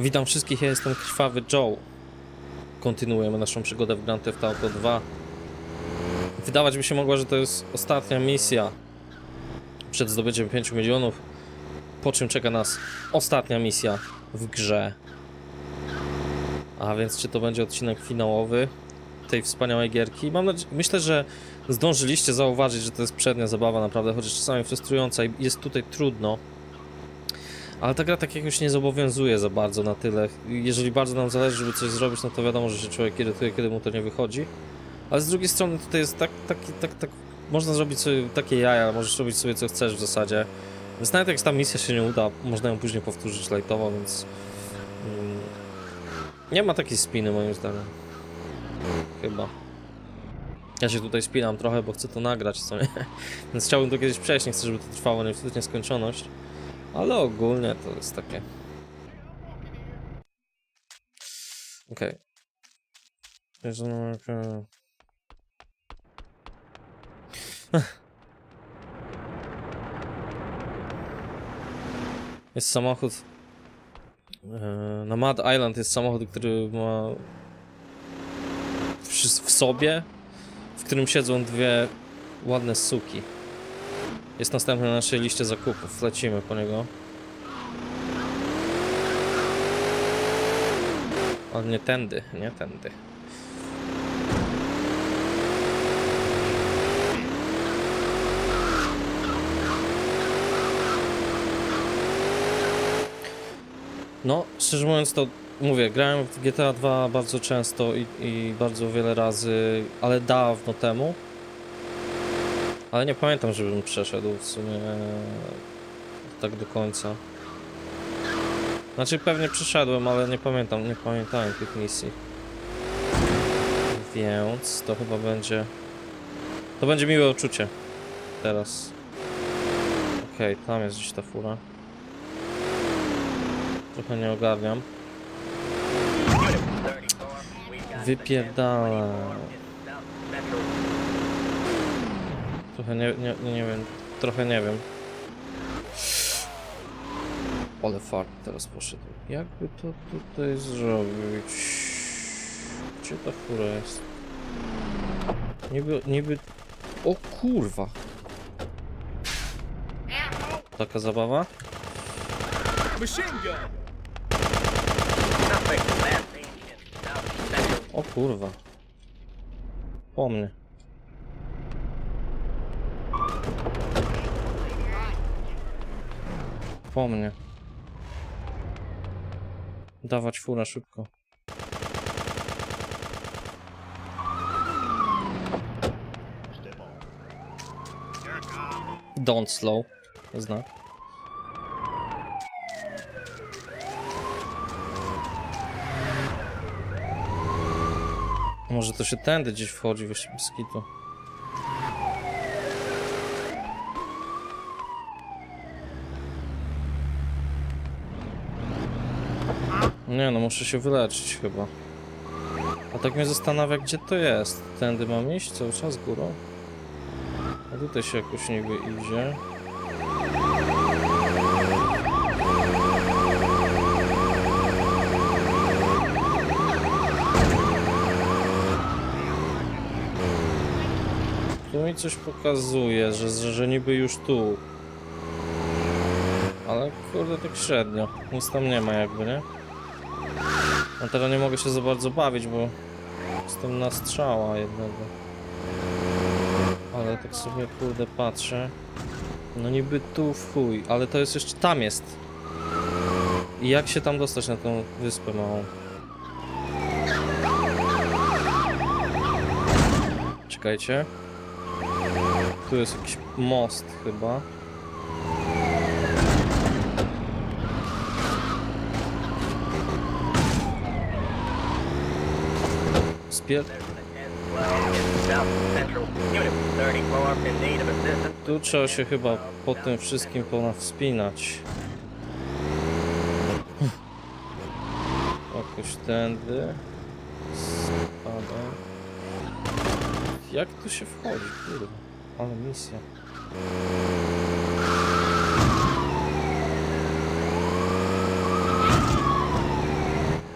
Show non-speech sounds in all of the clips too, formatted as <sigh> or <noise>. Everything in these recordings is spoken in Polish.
Witam wszystkich, ja jestem Krwawy Joe. Kontynuujemy naszą przygodę w Grand Theft Auto 2. Wydawać by się mogło, że to jest ostatnia misja przed zdobyciem 5 milionów, po czym czeka nas ostatnia misja w grze. A więc czy to będzie odcinek finałowy tej wspaniałej gierki? Mam nadzieję, myślę, że zdążyliście zauważyć, że to jest przednia zabawa naprawdę, chociaż czasami frustrująca i jest tutaj trudno. Ale ta gra tak jakoś nie zobowiązuje za bardzo na tyle. Jeżeli bardzo nam zależy, żeby coś zrobić, no to wiadomo, że się człowiek irytuje, kiedy mu to nie wychodzi. Ale z drugiej strony tutaj jest tak, taki, tak, tak, można zrobić sobie takie jaja, możesz robić sobie co chcesz w zasadzie. Więc nawet jak ta misja się nie uda, można ją później powtórzyć lightowo, więc... Mm, nie ma takiej spiny moim zdaniem. Chyba. Ja się tutaj spinam trochę, bo chcę to nagrać, co nie? <laughs> Więc chciałbym to kiedyś przejść, nie chcę, żeby to trwało nie- w nieskończoność. Ale ogólnie to jest takie. Okej. Jaka- <laughs> Jest samochód. e, Na Mad Island jest samochód, który ma w, w sobie, w którym siedzą dwie ładne suki. Jest następny na naszej liście zakupów. Lecimy po niego. Ale nie tędy, nie tędy. No, szczerze mówiąc to mówię, grałem w GTA 2 bardzo często i, i bardzo wiele razy, ale dawno temu. Ale nie pamiętam, żebym przeszedł w sumie tak do końca. Znaczy pewnie przeszedłem, ale nie pamiętam, nie pamiętałem tych misji. Więc to chyba będzie... To będzie miłe uczucie. Teraz. Okej, tam jest gdzieś ta fura. Trochę nie ogarniam. Wypierdala. Trochę nie, nie, nie, wiem. Trochę nie wiem. Ale fart teraz poszedł. Jakby to tutaj zrobić? Gdzie ta fura jest? Niby, niby... O kurwa! Taka zabawa? O kurwa. Po mnie. Po mnie. Dawać furę szybko. Don't slow. Znak. Może to się tędy gdzieś wchodzi we skitu. Nie no, muszę się wyleczyć chyba. A tak mnie zastanawia, gdzie to jest. Tędy mam iść cały czas górą? A tutaj się jakoś niby idzie. Tu mi coś pokazuje, że, że, niby już tu. Ale kurde, tak średnio. Nic tam nie ma jakby, nie? A teraz nie mogę się za bardzo bawić, bo jestem na strzała jednego. Ale tak sobie kurde patrzę. No niby tu w chuj, ale to jest jeszcze tam jest. I jak się tam dostać na tą wyspę małą? Czekajcie. Tu jest jakiś most chyba. Tu trzeba się chyba po tym wszystkim ponad wspinać. Jakoś tędy. Spadam. Jak tu się wchodzi, kurwa? Ale misja.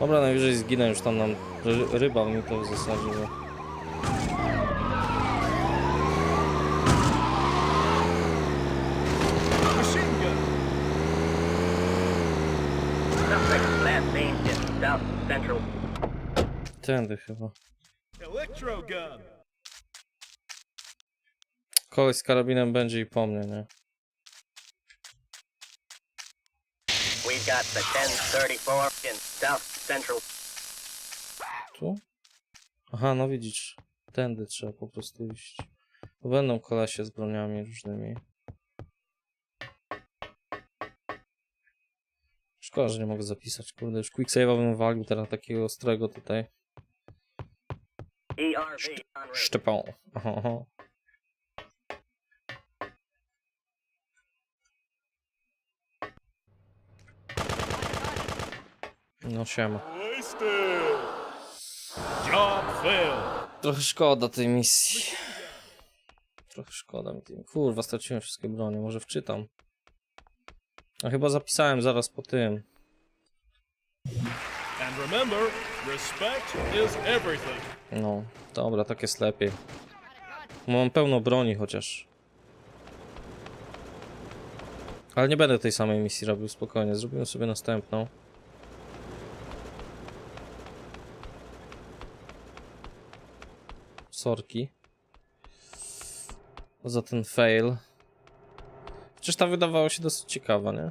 Dobra, najwyżej zginę już tam nam ry ryba mi to w zasadzie. Tędy chyba. Koleś z karabinem będzie i po mnie, nie? We've got the 1034 in South Central. Tu? Aha, no widzisz. Tędy trzeba po prostu iść. To będą kolesie z broniami różnymi. Szkoda, że nie mogę zapisać. Kurde, już quicksave'a bym walił teraz takiego ostrego tutaj. On route. Szczepą. Aha. No siema. Trochę szkoda tej misji. Trochę szkoda mi tej. Kurwa, straciłem wszystkie bronie, może wczytam. A chyba zapisałem zaraz po tym. No, dobra, tak jest lepiej. Mam pełno broni chociaż. Ale nie będę tej samej misji robił, spokojnie. Zrobimy sobie następną. Sorki. Za ten fail. Przecież ta wydawała się dosyć ciekawa, nie?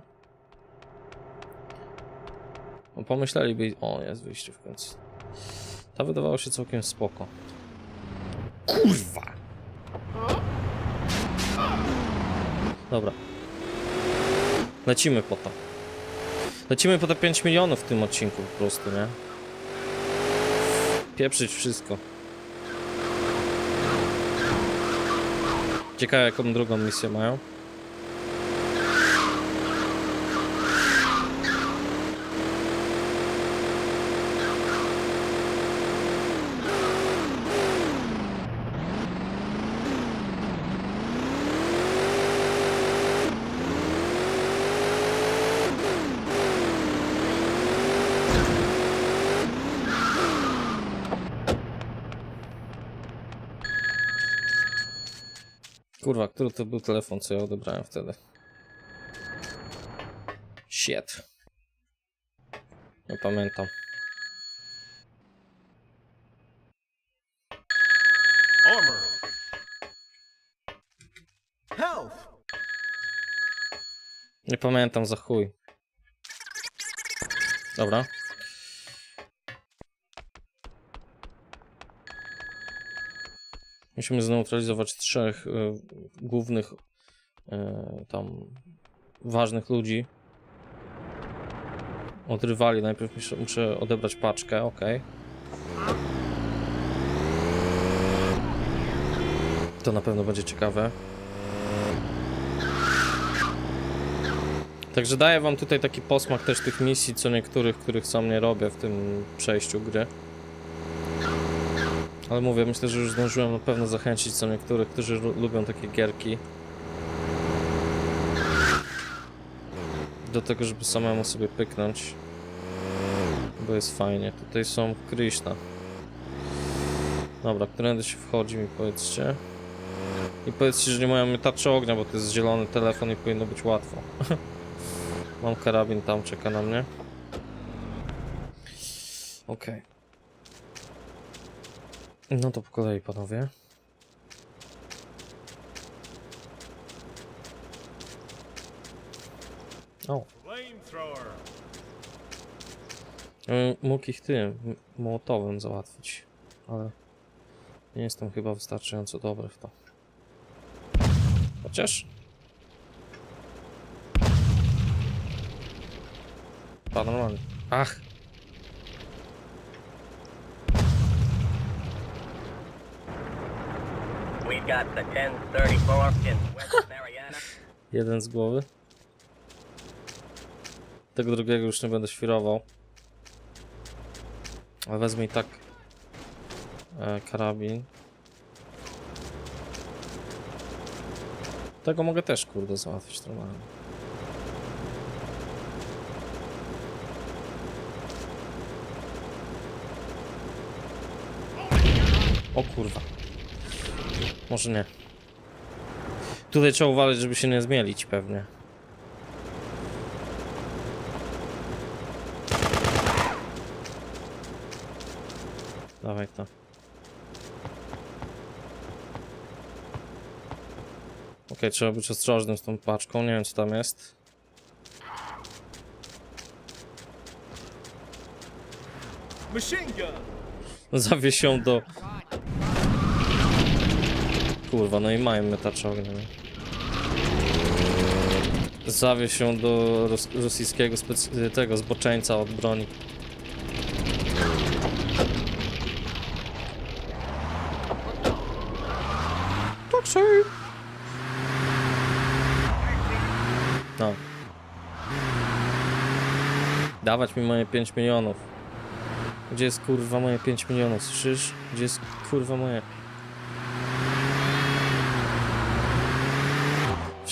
No pomyśleliby... O, jest wyjście w końcu. Ta wydawała się całkiem spoko. Kurwa! Dobra. Lecimy po to. Lecimy po te 5 milionów w tym odcinku po prostu, nie? Pieprzyć wszystko. Ciekawe jaką drugą misję mają. Kurwa, który to był telefon, co ja odebrałem wtedy? Shit. Nie pamiętam. Armor. Health. Nie pamiętam za chuj. Dobra. Musimy zneutralizować trzech y, głównych y, tam ważnych ludzi. Odrywali. Najpierw muszę, muszę odebrać paczkę, ok. To na pewno będzie ciekawe. Także daję wam tutaj taki posmak też tych misji, co niektórych, których sam nie robię w tym przejściu gry. Ale mówię, myślę, że już zdążyłem na pewno zachęcić co niektórych, którzy lu- lubią takie gierki. Do tego, żeby samemu sobie pyknąć. Bo jest fajnie. Tutaj są Krishna. Dobra, którędy się wchodzi mi powiedzcie. I powiedzcie, że nie mają mytaczy ognia, bo to jest zielony telefon i powinno być łatwo. <laughs> Mam karabin tam, czeka na mnie. Okej. No to po kolei, panowie. O, bym mógł ich tym, mołotowym załatwić, ale nie jestem chyba wystarczająco dobry w to. Chociaż... Pan normalnie. Ach! Jeden z głowy. Tego drugiego już nie będę świrował. Ale wezmę i tak e, karabin. Tego mogę też kurde załatwić normalnie. O kurwa. Może nie. Tutaj trzeba uważać, żeby się nie zmielić pewnie. Dawaj to. Okej, trzeba być ostrożnym z tą paczką. Nie wiem co tam jest. Machine gun. Zawie się do... Kurwa, no i mają metacz ognia. Zawie się do ros rosyjskiego tego zboczeńca od broni. Taksi! No. Dawać mi moje 5 milionów. Gdzie jest kurwa moje 5 milionów? Słyszysz? Gdzie jest kurwa moje?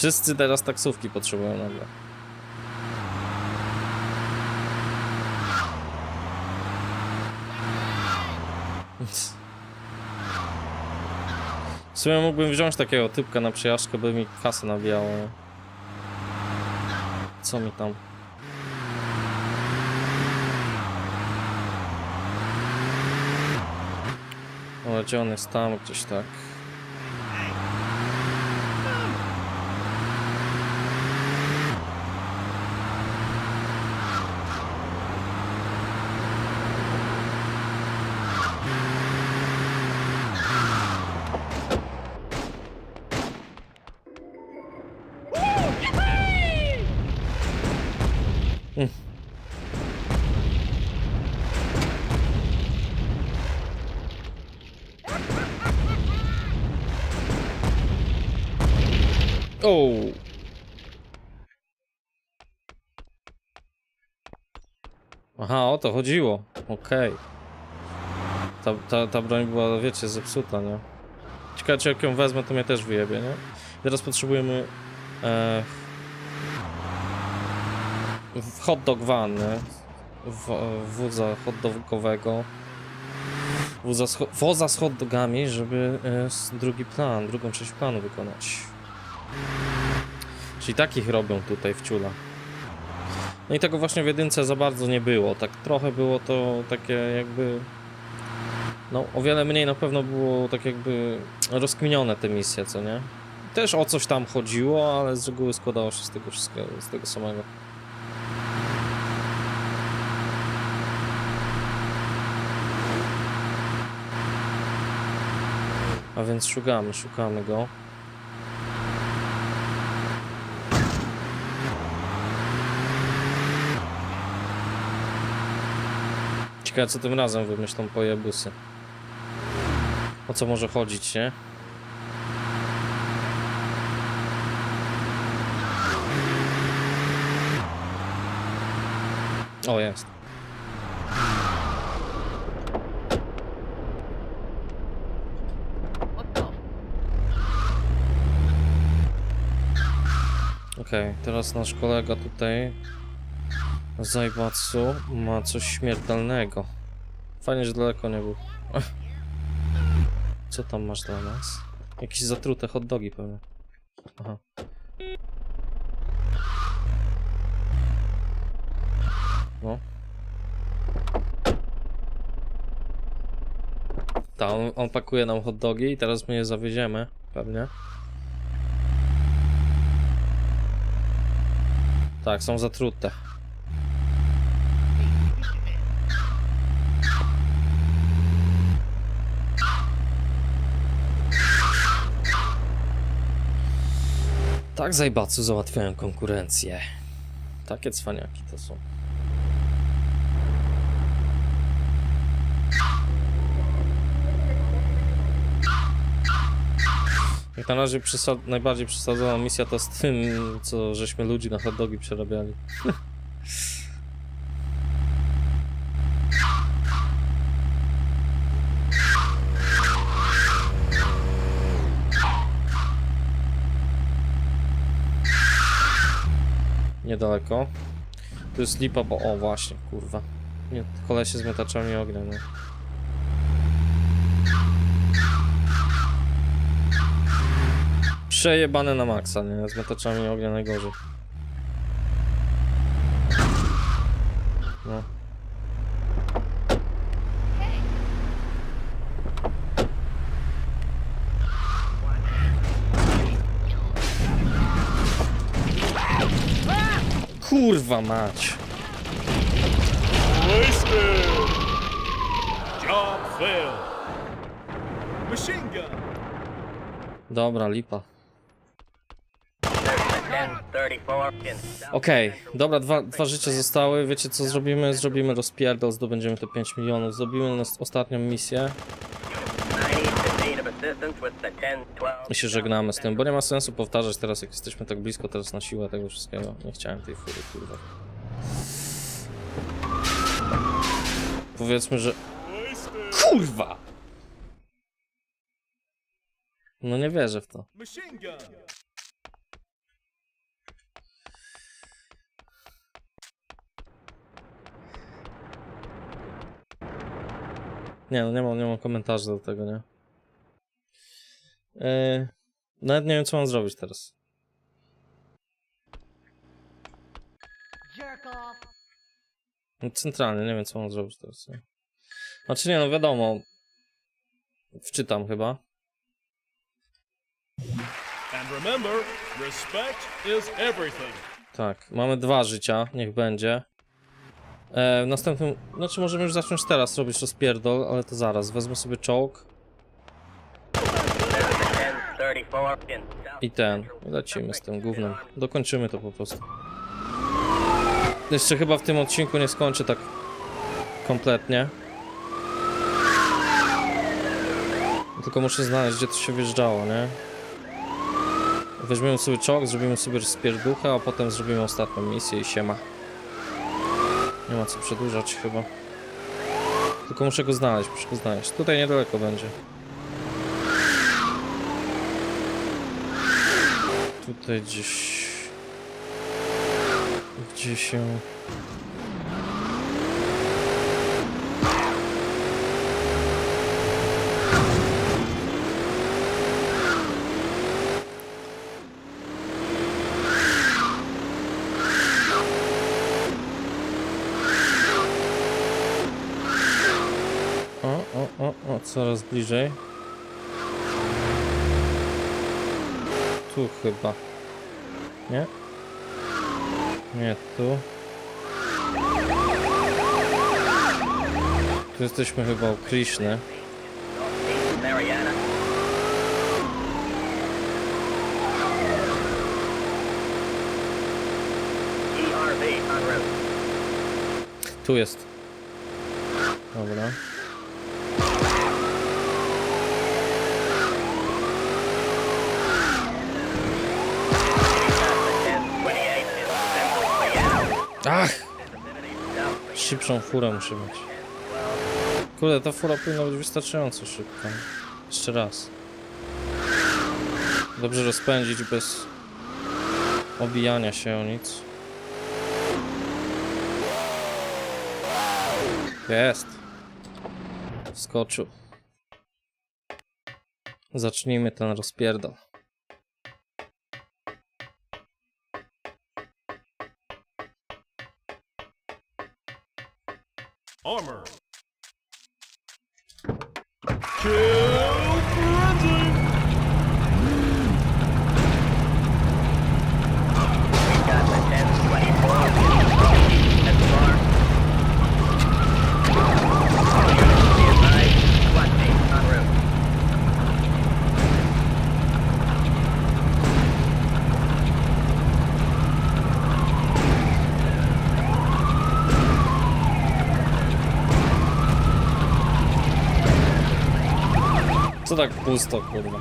Wszyscy teraz taksówki potrzebują nagle. W sumie mógłbym wziąć takiego typka na przejażdżkę, by mi kasę nabijało. Co mi tam? O, gdzie on jest? Tam gdzieś tak. Mm. O. Aha, o to chodziło. Okej. Ta, ta, ta broń była, wiecie, zepsuta, nie? Ciekawe, czy jak ją wezmę, to mnie też wyjebie, nie? Teraz potrzebujemy e, hot dog van? W, wóza hot dogowego. Z, woza z hot dogami, żeby e, drugi plan, drugą część planu wykonać. Czyli takich robią tutaj w ciula. No i tego właśnie w jedynce za bardzo nie było. Tak trochę było to takie jakby. No, o wiele mniej na pewno było tak jakby rozkminione te misje, co nie? Też o coś tam chodziło, ale z reguły składało się z tego wszystkiego, z tego samego. Więc szukamy, szukamy go. Ciekawe co tym razem wymyślą pojebusy. O co może chodzić, nie? O, jest. Okej, teraz nasz kolega tutaj Zajbatsu ma coś śmiertelnego. Fajnie, że daleko nie był. Co tam masz dla nas? Jakieś zatrute hot dogi pewnie. Aha. No. Tak, on, on pakuje nam hot dogi i teraz my je zawieziemy, pewnie. Tak, są zatrute. Tak zajbacu załatwiają konkurencję. Takie cwaniaki to są. Jak na razie przesad najbardziej przesadzona misja to z tym, co żeśmy ludzi na hot dogi przerabiali. Niedaleko. Tu jest lipa, bo... O, właśnie, kurwa. Nie, kolesie z mietaczami ognia, no. Przejebane na maksa, nie? Z metaczami ognia najgorzej. No. Kurwa mać. Wasted. Job failed. Machine gun. Dobra, lipa. There's the 1034 in South. Okej, dobra, dwa, dwa życia zostały. Wiecie co zrobimy? Zrobimy rozpierdol, zdobędziemy te 5 milionów. Zrobimy nas ostatnią misję 90 in need of assistance with the 1012. i się żegnamy z tym, bo nie ma sensu powtarzać teraz, jak jesteśmy tak blisko teraz na siłę tego wszystkiego. Nie chciałem tej fury, kurwa. Powiedzmy, że... Kurwa! No nie wierzę w to. Nie no, nie mam, nie mam komentarzy do tego, nie? Yy, nawet nie wiem, co mam zrobić teraz. No, Centralnie, nie wiem, co mam zrobić teraz. Nie? Znaczy nie, no wiadomo. Wczytam chyba. And remember, respect is everything. Tak, mamy dwa życia, niech będzie. E, w następnym, znaczy możemy już zacząć teraz robić rozpierdol, ale to zaraz. Wezmę sobie czołg There's the 1034 in South. i ten. Lecimy z tym gównem. Dokończymy to po prostu. Jeszcze chyba w tym odcinku nie skończę tak kompletnie. Tylko muszę znaleźć, gdzie to się wjeżdżało, nie? Weźmiemy sobie czołg, zrobimy sobie rozpierduchę, a potem zrobimy ostatnią misję i siema. Nie ma co przedłużać chyba. Tylko muszę go znaleźć, muszę go znaleźć. Tutaj niedaleko będzie. Tutaj gdzieś... Gdzie się... O, o, o, o, coraz bliżej. Tu chyba. Nie? Nie, tu. Tu jesteśmy chyba u Krishny. Tu jest. Dobra. The 1028 in Central Mariana. Ach! South Szybszą furę muszę mieć. Kurde, ta fura powinna być wystarczająco szybka. Jeszcze raz. Dobrze rozpędzić bez obijania się o nic. Jest. Wskoczył. Zacznijmy ten rozpierdol. Armor. Kill Co tak pusto, kurwa?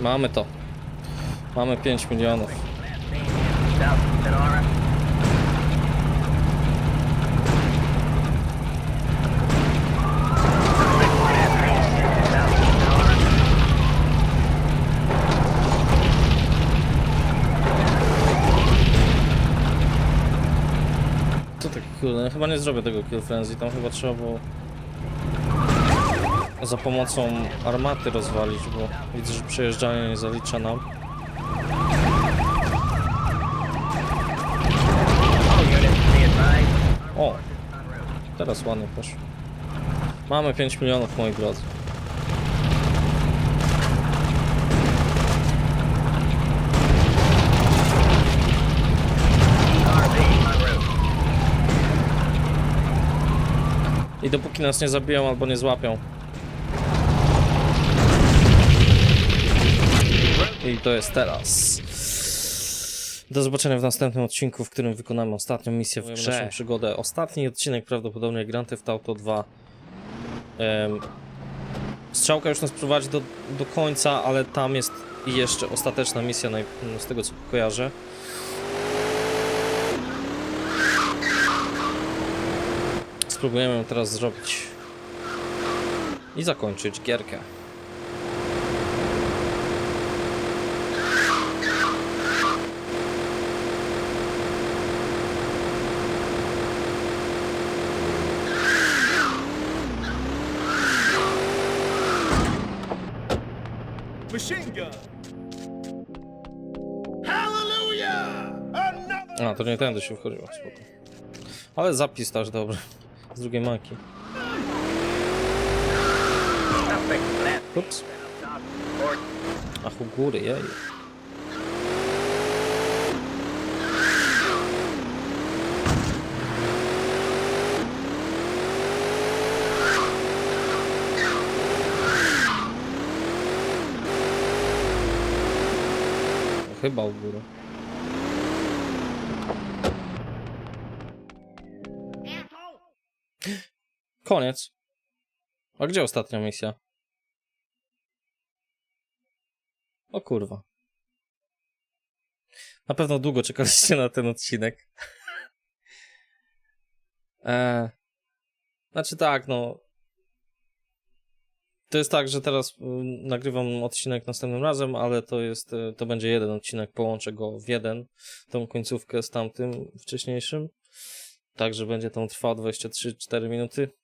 Mamy to. Mamy 5 milionów. South Sonora. South Sonora. Kurde, chyba nie zrobię tego Kill Frenzy, tam chyba trzeba było za pomocą armaty rozwalić, bo widzę, że przejeżdżanie nie zalicza nam. O! Teraz ładnie poszło. Mamy 5 milionów, moi drodzy. I dopóki nas nie zabiją albo nie złapią. I to jest teraz. Do zobaczenia w następnym odcinku, w którym wykonamy ostatnią misję w grze. Naszą przygodę. Ostatni odcinek prawdopodobnie Grand Theft Auto 2. Em, strzałka już nas prowadzi do, do końca, ale tam jest jeszcze ostateczna misja, z tego co kojarzę. Spróbujemy teraz zrobić. I zakończyć gierkę. A, to nie tędy się wchodziło, spoko. Ale zapis też dobry. Z drugiej maki. Ups. Ach, u góry, jej. Chyba u góry. Koniec. A gdzie ostatnia misja? O kurwa. Na pewno długo czekaliście na ten odcinek. <laughs> e, znaczy tak, no. To jest tak, że teraz mm, nagrywam odcinek następnym razem, ale to jest, e, to będzie jeden odcinek, połączę go w jeden, tą końcówkę z tamtym wcześniejszym. Także będzie tam trwał 23-4 minuty.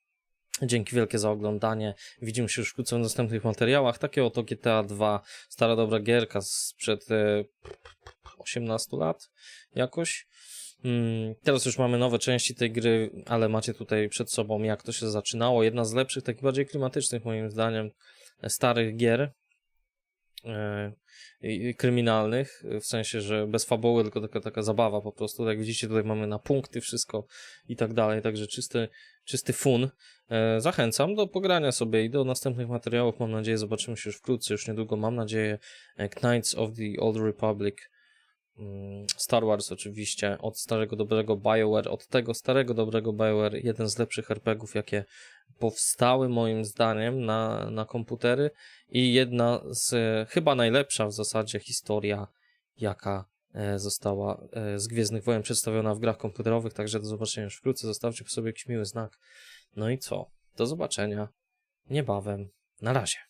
Dzięki wielkie za oglądanie. Widzimy się już wkrótce w następnych materiałach. Takie oto GTA 2, stara dobra gierka sprzed e, 18 lat jakoś. Mm, teraz już mamy nowe części tej gry, ale macie tutaj przed sobą jak to się zaczynało. Jedna z lepszych, takich bardziej klimatycznych moim zdaniem e, starych gier e, kryminalnych, w sensie, że bez fabuły, tylko taka, taka zabawa po prostu. Jak widzicie, tutaj mamy na punkty wszystko i tak dalej, także czysty, czysty fun. E, Zachęcam do pogrania sobie i do następnych materiałów. Mam nadzieję, zobaczymy się już wkrótce, już niedługo. Mam nadzieję, e, Knights of the Old Republic, Star Wars oczywiście, od starego dobrego BioWare, od tego starego dobrego BioWare, jeden z lepszych RPGów, jakie powstały moim zdaniem na, na komputery i jedna z, e, chyba najlepsza w zasadzie historia, jaka e, została e, z Gwiezdnych Wojen przedstawiona w grach komputerowych, także do zobaczenia już wkrótce. Zostawcie po sobie jakiś miły znak. No i co? Do zobaczenia niebawem. Na razie.